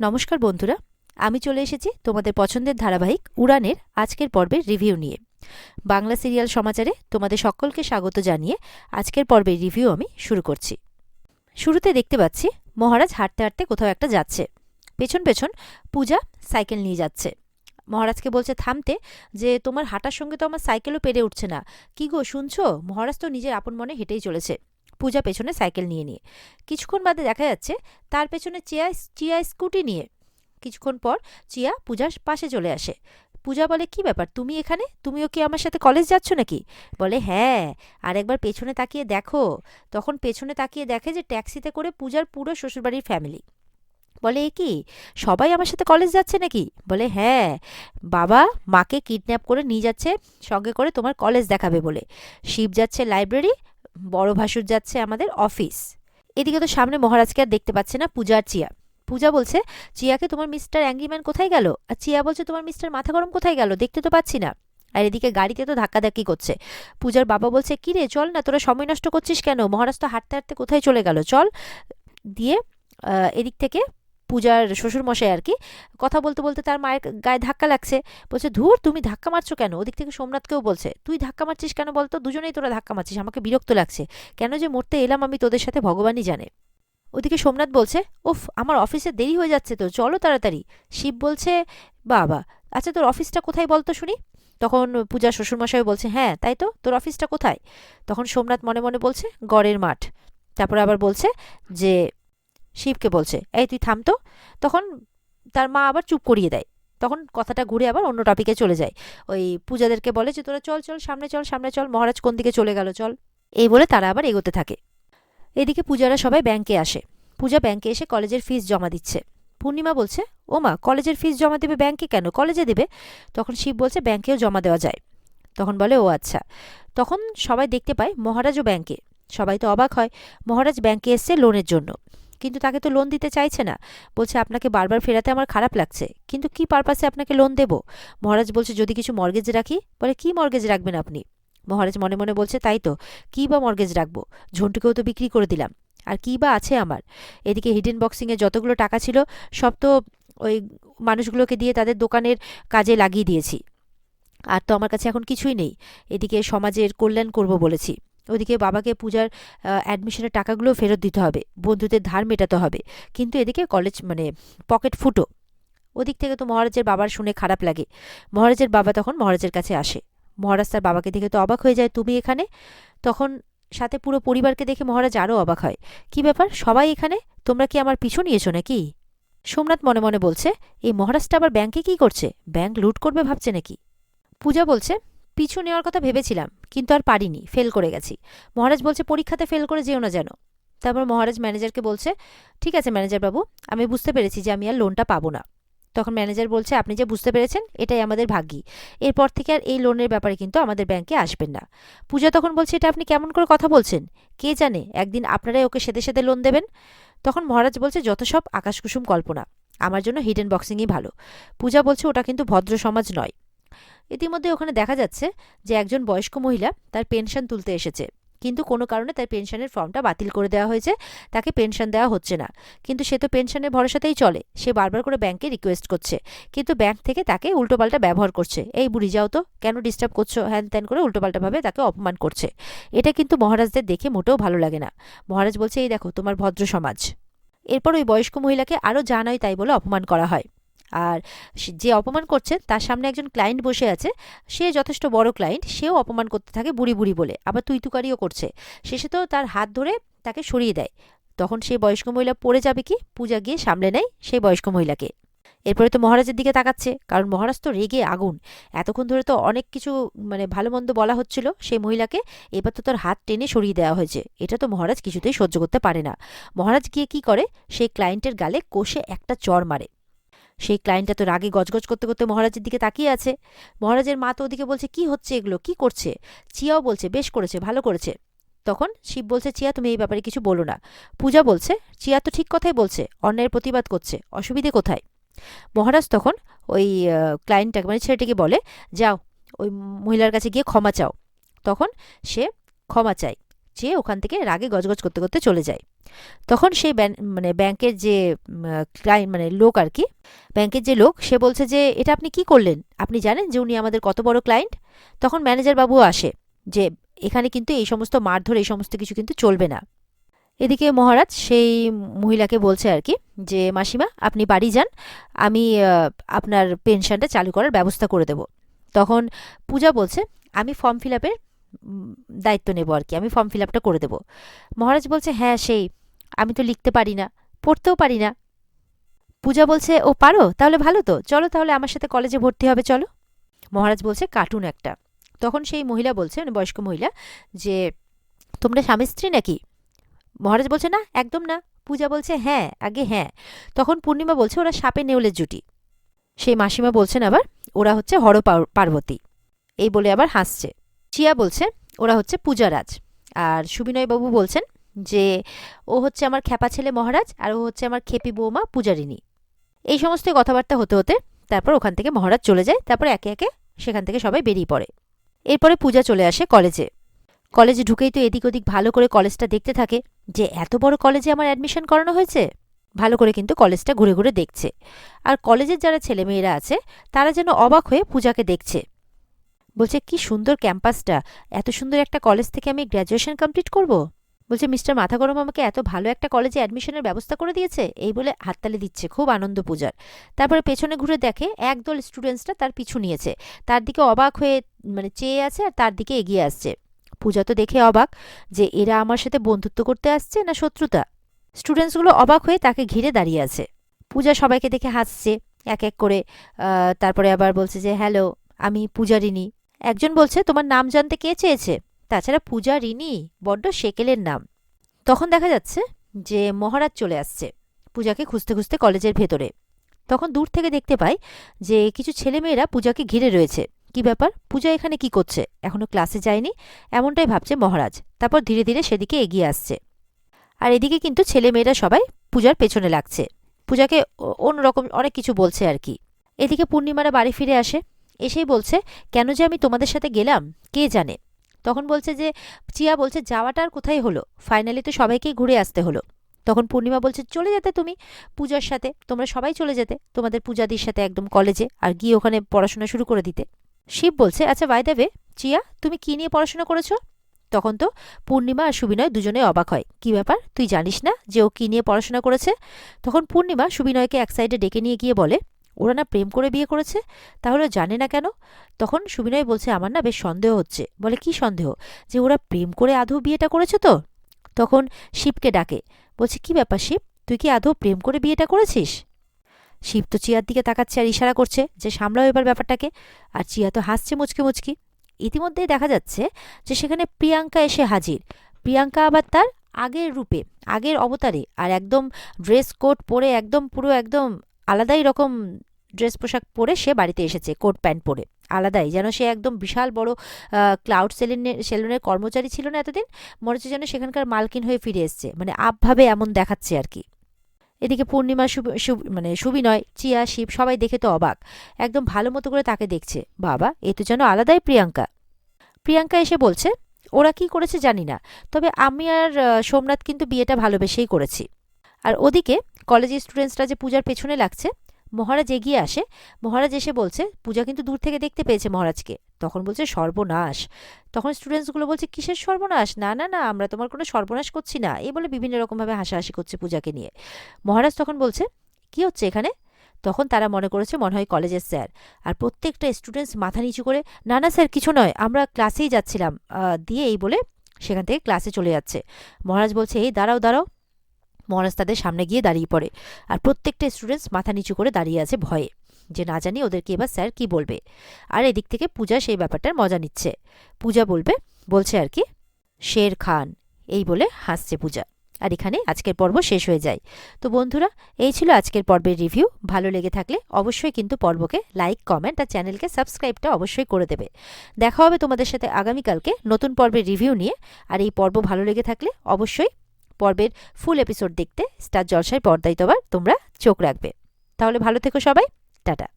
নমস্কার বন্ধুরা, আমি চলে এসেছি তোমাদের পছন্দের ধারাবাহিক উড়ানের আজকের পর্বের রিভিউ নিয়ে। বাংলা সিরিয়াল সমাচারে তোমাদের সকলকে স্বাগত জানিয়ে আজকের পর্বের রিভিউ আমি শুরু করছি। শুরুতে দেখতে পাচ্ছি, মহারাজ হাঁটতে হাঁটতে কোথাও একটা যাচ্ছে। পেছন পেছন পূজা সাইকেল নিয়ে যাচ্ছে। মহারাজকে বলছে, থামতে, যে তোমার হাঁটার সঙ্গে তো আমার সাইকেলও পেরে উঠছে না। কি গো, শুনছো? মহারাজ তো নিজের আপন মনে হেঁটেই চলেছে। পূজা পেছনে সাইকেল নিয়ে নিয়ে। কিছুক্ষণ বাদে দেখা যাচ্ছে, তার পেছনে চিয়া চিয়া স্কুটি নিয়ে। কিছুক্ষণ পর চিয়া পূজার পাশে চলে আসে। পূজা বলে, কি ব্যাপার? তুমি এখানে? তুমিও কি আমার সাথে কলেজ যাচ্ছ নাকি? বলে হ্যাঁ। আর একবার পেছনে তাকিয়ে দেখো। তখন পেছনে তাকিয়ে দেখে যে ট্যাক্সিতে করে পূজার পুরো শ্বশুরবাড়ির ফ্যামিলি বলে, এ কি? সবাই আমার সাথে কলেজ যাচ্ছে নাকি? বলে হ্যাঁ। বাবা, মাকে কিডন্যাপ করে নিয়ে যাচ্ছে, সঙ্গে করে তোমার কলেজ দেখাবে বলে। শিব যাচ্ছে লাইব্রেরি বড় ভাসুর যাচ্ছে আমাদের অফিস এদিকে তো সামনে মহারাজকে আর দেখতে পাচ্ছে না পূজার চিয়া। পূজা বলছে, চিয়াকে তোমার মিস্টার অ্যাংরিম্যান কোথায় গেল? আর চিয়া বলছে, তোমার মিস্টার মাথা গরম কোথায় গেল? দেখতে তো পাচ্ছি না। আর এদিকে গাড়িতে তো ধাক্কাধাক্কি করছে। পূজার বাবা বলছে, কি রে, চল না, তোরা সময় নষ্ট করছিস কেন? মহারাজ তো হাঁটতে হাঁটতে কোথায় চলে গেল? চল। দিয়ে এদিক থেকে পূজার শ্বশুরমশাই আর কি, কথা বলতে বলতে তার মায়ের গায়ে ধাক্কা লাগছে। বলছে, ধুর, তুমি ধাক্কা মারছো কেন? ওদিক থেকে সোমনাথকেও বলছে, তুই ধাক্কা মারছিস কেন বলতো? দুজনেই তোরা ধাক্কা মারছিস, আমাকে বিরক্ত লাগছে। কেন যে মরতে এলাম আমি তোদের সাথে ভগবানই জানে। ওদিকে সোমনাথ বলছে, উফ, আমার অফিসে দেরি হয়ে যাচ্ছে তো, চলো তাড়াতাড়ি। শিব বলছে, বাবা আচ্ছা তোর অফিসটা কোথায় বলতো শুনি? তখন পূজা শ্বশুরমশাই বলছে হ্যাঁ তাই তো, তোর অফিসটা কোথায়? তখন সোমনাথ মনে মনে বলছে, গড়ের মাঠ। তারপরে আবার বলছে যে শিবকে বলছে, এই, তুই থাম তো। তখন তার মা আবার চুপ করিয়ে দেয়। তখন কথাটা ঘুরে আবার অন্য টপিকে চলে যায়। ওই পূজাদেরকে বলে যে, তোরা চল চল, সামনে চল সামনে চল, মহারাজ কোন দিকে চলে গেল, চল। এই বলে তারা আবার এগোতে থাকে। এদিকে পূজারা সবাই ব্যাংকে আসে। পূজা ব্যাংকে এসে কলেজের ফিস জমা দিচ্ছে। পূর্ণিমা বলছে, ও মা, কলেজের ফিস জমা দেবে ব্যাংকে কেন? কলেজে দেবে? তখন শিব বলছে, ব্যাংকেও জমা দেওয়া যায়। তখন বলে, ও আচ্ছা। তখন সবাই দেখতে পায় মহারাজও ব্যাংকে। সবাই তো অবাক হয়, মহারাজ ব্যাংকে এসছে লোনের জন্য। কিন্তু তাকে তো লোন দিতে চাইছে না। বলছে, আপনাকে বারবার ফেরাতে আমার খারাপ লাগছে। কিন্তু কি পারপাসে আপনাকে লোন দেব? মহারাজ বলছে, যদি কিছু মর্গেজ রাখি? বলে, কি মর্গেজ রাখবেন আপনি? মহারাজ মনে মনে বলছে, তাই তো, কী বা মর্গেজ রাখব? ঝন্টুকেও তো বিক্রি করে দিলাম। আর কী বা আছে আমার? এদিকে হিডেন বক্সিংয়ে যতগুলো টাকা ছিল, সব তো ওই মানুষগুলোকে দিয়ে তাদের দোকানের কাজে লাগিয়ে দিয়েছি। আর তো আমার কাছে এখন কিছুই নেই। এদিকে সমাজের কল্যাণ করব বলেছি। ওদিকে বাবাকে পূজার অ্যাডমিশনের টাকাগুলো ফেরত দিতে হবে, বন্ধুদের ধার মেটাতে হবে। কিন্তু এদিকে কলেজ মানে পকেট ফুটো। ওদিক থেকে তো মহারাজের বাবার শুনে খারাপ লাগে। মহারাজের বাবা তখন মহারাজের কাছে আসে। মহারাজ তার বাবাকে দেখে তো অবাক হয়ে যায়, তুমি এখানে? তখন সাথে পুরো পরিবারকে দেখে মহারাজ আরও অবাক হয়। কি ব্যাপার? সবাই এখানে? তোমরা কি আমার পিছু নিয়েছো নাকি? সোমনাথ মনে মনে বলছে, এই মহারাজটা আবার ব্যাংকে কি করছে? ব্যাংক লুট করবে ভাবছে নাকি? পূজা বলছে পিছু নেওয়ার কথা ভেবেছিলাম, কিন্তু আর পারিনি ফেল করে গেছি। মহারাজ বলছে, পরীক্ষাতে ফেল করে যেও না যেন। তারপর মহারাজ ম্যানেজারকে বলছে, ঠিক আছে ম্যানেজার বাবু, আমি বুঝতে পেরেছি যে আমি আর লোনটা পাবো না। তখন ম্যানেজার বলছে, আপনি যে বুঝতে পেরেছেন, এটাই আমাদের ভাগ্যি। এরপর থেকে আর এই লোনের ব্যাপারে কিন্তু আমাদের ব্যাংকে আসবেন না। পূজা তখন বলছে, এটা আপনি কেমন করে কথা বলছেন? কে জানে? একদিন আপনারাই ওকে সেদে সেদে লোন দেবেন? তখন মহারাজ বলছে, যত সব আকাশকুসুম কল্পনা, আমার জন্য হিডেন বক্সিংই ভালো। পূজা বলছে, ওটা কিন্তু ভদ্র সমাজ নয়। ইতিমধ্যে ওখানে দেখা যাচ্ছে যে একজন বয়স্ক মহিলা তার পেনশন তুলতে এসেছে। কিন্তু কোনো কারণে তার পেনশনের ফর্মটা বাতিল করে দেওয়া হয়েছে। তাকে পেনশন দেওয়া হচ্ছে না। কিন্তু সে তো পেনশনের ভরসাতেই চলে। সে বারবার করে ব্যাংকে রিকোয়েস্ট করছে। কিন্তু ব্যাংক থেকে তাকে উল্টোপাল্টা ব্যবহার করছে। এই বুড়ি যাও তো। কেন ডিস্টার্ব করছ? হ্যান ত্যান করে উল্টোপাল্টাভাবে তাকে অপমান করছে। এটা কিন্তু মহারাজদের দেখে মোটেও ভালো লাগে না। মহারাজ বলছে, এই দেখো, তোমার ভদ্র সমাজ। এরপর ওই বয়স্ক মহিলাকে আরও নয় তাই বলে অপমান করা হয়। আর যে অপমান করছে, তার সামনে একজন ক্লায়েন্ট বসে আছে। সে যথেষ্ট বড় ক্লায়েন্ট সেও অপমান করতে থাকে বুড়ি বুড়ি বলে, আবার তুই তুকারিও করছে। শেষে তো তার হাত ধরে তাকে সরিয়ে দেয়। তখন সেই বয়স্ক মহিলা পড়ে যাবে কি? পূজা গিয়ে সামলে নেয় সেই বয়স্ক মহিলাকে। এরপরে তো মহারাজের দিকে তাকাচ্ছে, কারণ মহারাজ তো রেগে আগুন। এতক্ষণ ধরে তো অনেক কিছু মানে ভালো মন্দ বলা হচ্ছিল সেই মহিলাকে। এবার তো তার হাত টেনে সরিয়ে দেওয়া হয়েছে। এটা তো মহারাজ কিছুতেই সহ্য করতে পারে না। মহারাজ গিয়ে কি করে? সেই ক্লায়েন্টের গালে কষে একটা চড় মারে। সেই ক্লায়েন্টটা তো রাগে গজগজ করতে করতে মহারাজের দিকে তাকিয়ে আছে। মহারাজের মা তো ওদিকে বলছে, কি হচ্ছে এগুলো? কি করছে? চিয়াও বলছে, বেশ করেছে, ভালো করেছে। তখন শিব বলছে, চিয়া, তুমি এই ব্যাপারে কিছু বলো না। পূজা বলছে, চিয়া তো ঠিক কথাই বলছে, অন্যায়ের প্রতিবাদ করছে, অসুবিধে কোথায়? মহারাজ তখন ওই ক্লায়েন্টটাকে মানে ছেলেটিকে বলে, যাও, ওই মহিলার কাছে গিয়ে ক্ষমা চাও। তখন সে ক্ষমা চায় চেয়ে ওখান থেকে রাগে গজগজ করতে করতে চলে যায়। তখন সেই মানে ব্যাংকের যে ক্লায়েন্ট মানে লোক আর কি, ব্যাংকের যে লোক, সে বলছে যে, এটা আপনি কি করলেন? আপনি জানেন যে উনি আমাদের কত বড় ক্লায়েন্ট? তখন ম্যানেজার বাবুও আসে যে, এখানে কিন্তু এই সমস্ত মারধর, এই সমস্ত কিছু কিন্তু চলবে না। এদিকে মহারাজ সেই মহিলাকে বলছে আর কি যে, মাসিমা, আপনি বাড়ি যান, আমি আপনার পেনশনটা চালু করার ব্যবস্থা করে দেব। তখন পূজা বলছে, আমি ফর্ম ফিল আপের দায়িত্ব নেব আর কি, আমি ফর্ম ফিল আপটা করে দেব। মহারাজ বলছে হ্যাঁ সেই আমি তো লিখতে পারি না, পড়তেও পারি না। পূজা বলছে, ও, পারো, তাহলে ভালো তো। চলো তাহলে আমার সাথে কলেজে ভর্তি হবে, চলো। মহারাজ বলছে, কার্টুন একটা। তখন সেই মহিলা বলছে মানে বয়স্ক মহিলা, যে, তোমরা স্বামী স্ত্রী নাকি? মহারাজ বলছে, না, একদম না। পূজা বলছে হ্যাঁ আগে হ্যাঁ। তখন পূর্ণিমা বলছে, ওরা সাপে নেউলের জুটি। সেই মাসিমা বলছেন আবার, ওরা হচ্ছে হর পার- পার্বতী। এই বলে আবার হাসছে। চিয়া বলছে, ওরা হচ্ছে পূজারাজ আর সুবিনয়বাবু বলছেন যে ও হচ্ছে আমার খ্যাপা ছেলে মহারাজ আর ও হচ্ছে আমার খেপি বৌমা পূজারিনী এই সমস্ত কথাবার্তা হতে হতে তারপর ওখান থেকে মহারাজ চলে যায়, তারপর একে একে সেখান থেকে সবাই বেরিয়ে পড়ে। এরপরে পূজা চলে আসে কলেজে। কলেজে ঢুকেই তো এদিক ওদিক ভালো করে কলেজটা দেখতে থাকে যে এত বড় কলেজে আমার অ্যাডমিশন করানো হয়েছে। ভালো করে কিন্তু কলেজটা ঘুরে ঘুরে দেখছে। আর কলেজের যারা ছেলেমেয়েরা আছে, তারা যেন অবাক হয়ে পূজাকে দেখছে। বলছে, কি সুন্দর ক্যাম্পাসটা। এত সুন্দর একটা কলেজ থেকে আমি গ্র্যাজুয়েশন কমপ্লিট করব? বলছে, মিস্টার মাথা গরম আমাকে এত ভালো একটা কলেজে অ্যাডমিশনের ব্যবস্থা করে দিয়েছে? এই বলে হাততালি দিচ্ছে, খুব আনন্দ পূজার। তারপরে পেছনে ঘুরে দেখে একদল স্টুডেন্টসরা তার পিছু নিয়েছে। তার দিকে অবাক হয়ে মানে চেয়ে আছে আর তার দিকে এগিয়ে আসছে। পূজা তো দেখে অবাক যে এরা আমার সাথে বন্ধুত্ব করতে আসছে না শত্রুতা? স্টুডেন্টসগুলো অবাক হয়ে তাকে ঘিরে দাঁড়িয়ে আছে। পূজা সবাইকে দেখে হাসছে, এক এক করে তারপরে আবার বলছে যে, হ্যালো, আমি পূজারিনী একজন বলছে, তোমার নাম জানতে কে চেয়েছে? তাছাড়া পূজারিনী বড্ড সেকেলের নাম। তখন দেখা যাচ্ছে যে মহারাজ চলে আসছে পূজাকে খুঁজতে খুঁজতে কলেজের ভেতরে। তখন দূর থেকে দেখতে পাই যে কিছু ছেলেমেয়েরা পূজাকে ঘিরে রয়েছে। কি ব্যাপার? পূজা এখানে কি করছে? এখনও ক্লাসে যায়নি? এমনটাই ভাবছে মহারাজ। তারপর ধীরে ধীরে সেদিকে এগিয়ে আসছে। আর এদিকে কিন্তু ছেলেমেয়েরা সবাই পূজার পেছনে লাগছে। পূজাকে অন্যরকম অনেক কিছু বলছে আর কি। এদিকে পূর্ণিমারা বাড়ি ফিরে আসে। এসেই বলছে, কেন যে আমি তোমাদের সাথে গেলাম? কে জানে? তখন বলছে যে, চিয়া বলছে, যাওয়াটা আর কোথায় হলো? ফাইনালি তো সবাইকেই ঘুরে আসতে হলো। তখন পূর্ণিমা বলছে, চলে যেতে তুমি পূজার সাথে, তোমরা সবাই চলে যেতে, তোমাদের পূজাদির সাথে একদম কলেজে আর গিয়ে ওখানে পড়াশোনা শুরু করে দিতে। শিব বলছে আচ্ছা বাই দেবে চিয়া, তুমি কি নিয়ে পড়াশোনা করেছ? তখন তো পূর্ণিমা আর সুবিনয় দুজনে অবাক হয়। কি ব্যাপার? তুই জানিস না যে ও কী নিয়ে পড়াশোনা করেছে? তখন পূর্ণিমা সুবিনয়কে এক সাইডে ডেকে নিয়ে গিয়ে বলে ওরা না প্রেম করে বিয়ে করেছে, তাহলে জানে না কেন? তখন সুবিনয় বলছে, আমার না বেশ সন্দেহ হচ্ছে। বলে, কি সন্দেহ? যে ওরা প্রেম করে আদৌ বিয়েটা করেছে তো? তখন শিবকে ডাকে, বলছে, কি ব্যাপার শিব? তুই কি আদৌ প্রেম করে বিয়েটা করেছিস? শিব তো চিয়ার দিকে তাকাচ্ছে আর ইশারা করছে যে, সামলাও এবার ব্যাপারটাকে। আর চিয়া তো হাসছে মুচকি মুচকি। ইতিমধ্যেই দেখা যাচ্ছে যে, সেখানে প্রিয়াঙ্কা এসে হাজির। প্রিয়াঙ্কা আবার তার আগের রূপে, আগের অবতারে, আর একদম ড্রেস কোট পরে একদম পুরো একদম আলাদাই রকম ড্রেস পোশাক পরে সে বাড়িতে এসেছে, কোট প্যান্ট পরে। আলাদাই, যেন সে একদম বিশাল বড় ক্লাউড সেলুনের সেলুনের কর্মচারী ছিল না এতদিন, মনে হচ্ছে যেন সেখানকার মালকিন হয়ে ফিরে এসছে। মানে আপভাবে এমন দেখাচ্ছে আর কি। এদিকে পূর্ণিমা মানে সুবিনয়, চিয়া, শিব সবাই দেখে তো অবাক। একদম ভালো মতো করে তাকে দেখছে। বাবা, এ তো যেন আলাদাই প্রিয়াঙ্কা। প্রিয়াঙ্কা এসে বলছে, ওরা কি করেছে জানি না, তবে আমি আর সোমনাথ কিন্তু বিয়েটা ভালোবেসেই করেছি। আর ওদিকে কলেজের স্টুডেন্টসরা যে পূজার পেছনে লাগছে মহারাজ এগিয়ে আসে। মহারাজ এসে বলছে, পূজা কিন্তু দূর থেকে দেখতে পেয়েছে মহারাজকে। তখন বলছে, সর্বনাশ। তখন স্টুডেন্টসগুলো বলছে, কিসের সর্বনাশ? না না না, আমরা তোমার কোনো সর্বনাশ করছি না। এই বলে বিভিন্ন রকমভাবে হাসাহাসি করছে পূজাকে নিয়ে। মহারাজ তখন বলছে, কি হচ্ছে এখানে? তখন তারা মনে করেছে, মনে হয় কলেজের স্যার। আর প্রত্যেকটা স্টুডেন্টস মাথা নিচু করে, না না, স্যার, কিছু নয়, আমরা ক্লাসেই যাচ্ছিলাম। দিয়ে এই বলে সেখান থেকে ক্লাসে চলে যাচ্ছে। মহারাজ বলছে, এই, দাঁড়াও দাঁড়াও। মহারাজ তাদের সামনে গিয়ে দাঁড়িয়ে পড়ে আর প্রত্যেকটা স্টুডেন্টস মাথা নিচু করে দাঁড়িয়ে আছে ভয়ে। যে না জানি ওদেরকে এবার স্যার কি বলবে। আর এদিক থেকে পূজা সেই ব্যাপারটার মজা নিচ্ছে। পূজা বলবে, বলছে আর কি, শের খান। এই বলে হাসছে পূজা। আর এখানে আজকের পর্ব শেষ হয়ে যায়। তো বন্ধুরা, এই ছিল আজকের পর্বের রিভিউ ভালো লেগে থাকলে অবশ্যই কিন্তু পর্বকে লাইক কমেন্ট আর চ্যানেলকে সাবস্ক্রাইবটা অবশ্যই করে দেবে। দেখা হবে তোমাদের সাথে আগামীকালকে নতুন পর্বের রিভিউ নিয়ে। আর এই পর্ব ভালো লেগে থাকলে অবশ্যই পর্বের ফুল এপিসোড দেখতে স্টার জলসায় পর্দায় তোবার তোমরা চোখ রাখবে। তাহলে ভালো থেকো সবাই, টাটা।